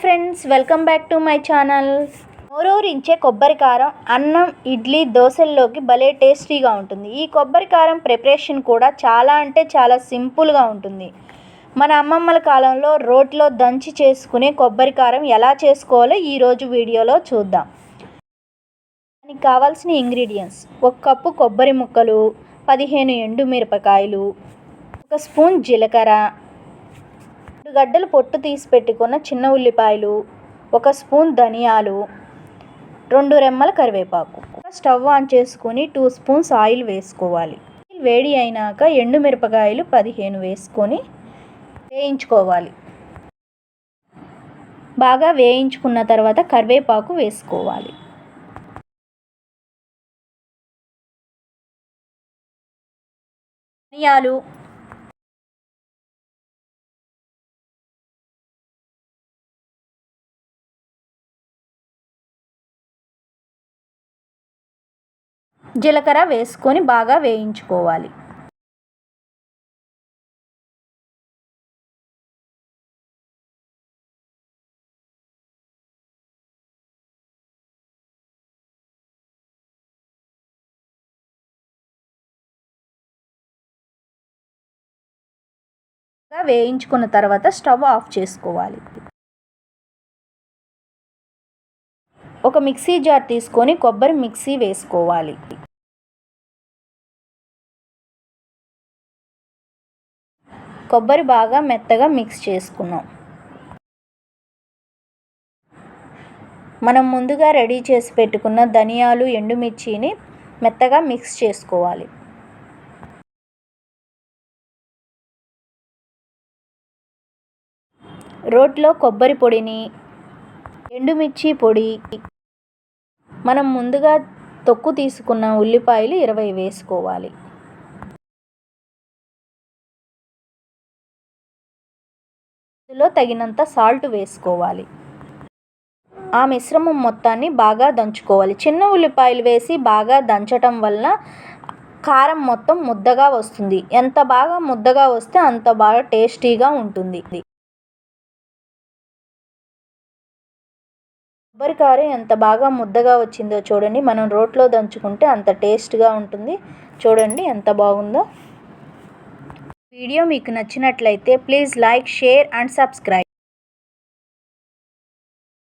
Friends welcome back to my channel. నోరూరించే కొబ్బరి కారం అన్నం ఇడ్లీ దోశల్లోకి భలే టేస్టీగా ఉంటుంది. ఈ కొబ్బరి కారం ప్రిపరేషన్ కూడా చాలా అంటే చాలా సింపుల్గా ఉంటుంది. మన అమ్మమ్మల కాలంలో రోట్లో దంచి చేసుకునే కొబ్బరి కారం ఎలా చేసుకోవాలో ఈరోజు వీడియోలో చూద్దాం. దానికి కావాల్సిన ఇంగ్రీడియంట్స్ ఒక కప్పు కొబ్బరి ముక్కలు పదిహేను ఎండు మిరపకాయలు ఒక స్పూన్ జీలకర్ర రెండు గడ్డలు పొట్టు తీసి పెట్టుకున్న చిన్న ఉల్లిపాయలు ఒక స్పూన్ ధనియాలు రెండు రెమ్మల కరివేపాకు. స్టవ్ ఆన్ చేసుకొని టూ స్పూన్స్ ఆయిల్ వేసుకోవాలి. వేడి అయినాక ఎండు మిరపకాయలు పదిహేను వేసుకొని వేయించుకోవాలి. బాగా వేయించుకున్న తర్వాత కరివేపాకు వేసుకోవాలి. ధనియాలు జీలకర్ర వేసుకొని బాగా వేయించుకోవాలి. వేయించుకున్న తర్వాత స్టవ్ ఆఫ్ చేసుకోవాలి. ఒక మిక్సీ జార్ తీసుకొని కొబ్బరి మిక్సీ వేసుకోవాలి. కొబ్బరి బాగా మెత్తగా మిక్స్ చేసుకున్నాం. మనం ముందుగా రెడీ చేసి పెట్టుకున్న ధనియాలు ఎండుమిర్చిని మెత్తగా మిక్స్ చేసుకోవాలి. రోట్లో కొబ్బరి పొడిని ఎండుమిర్చి పొడి మనం ముందుగా తొక్కు తీసుకున్న ఉల్లిపాయలు ఇరవై వేసుకోవాలి. ఇందులో తగినంత సాల్ట్ వేసుకోవాలి. ఆ మిశ్రమం మొత్తాన్ని బాగా దంచుకోవాలి. చిన్న ఉల్లిపాయలు వేసి బాగా దంచటం వల్ల కారం మొత్తం ముద్దగా వస్తుంది. ఎంత బాగా ముద్దగా వస్తే అంత బాగా టేస్టీగా ఉంటుంది. కొబ్బరికాయ ఎంత బాగా ముద్దగా వచ్చిందో చూడండి. మనం రోట్లో దంచుకుంటే అంత టేస్ట్గా ఉంటుంది. చూడండి ఎంత బాగుందో. వీడియో మీకు నచ్చినట్లయితే please like share and subscribe.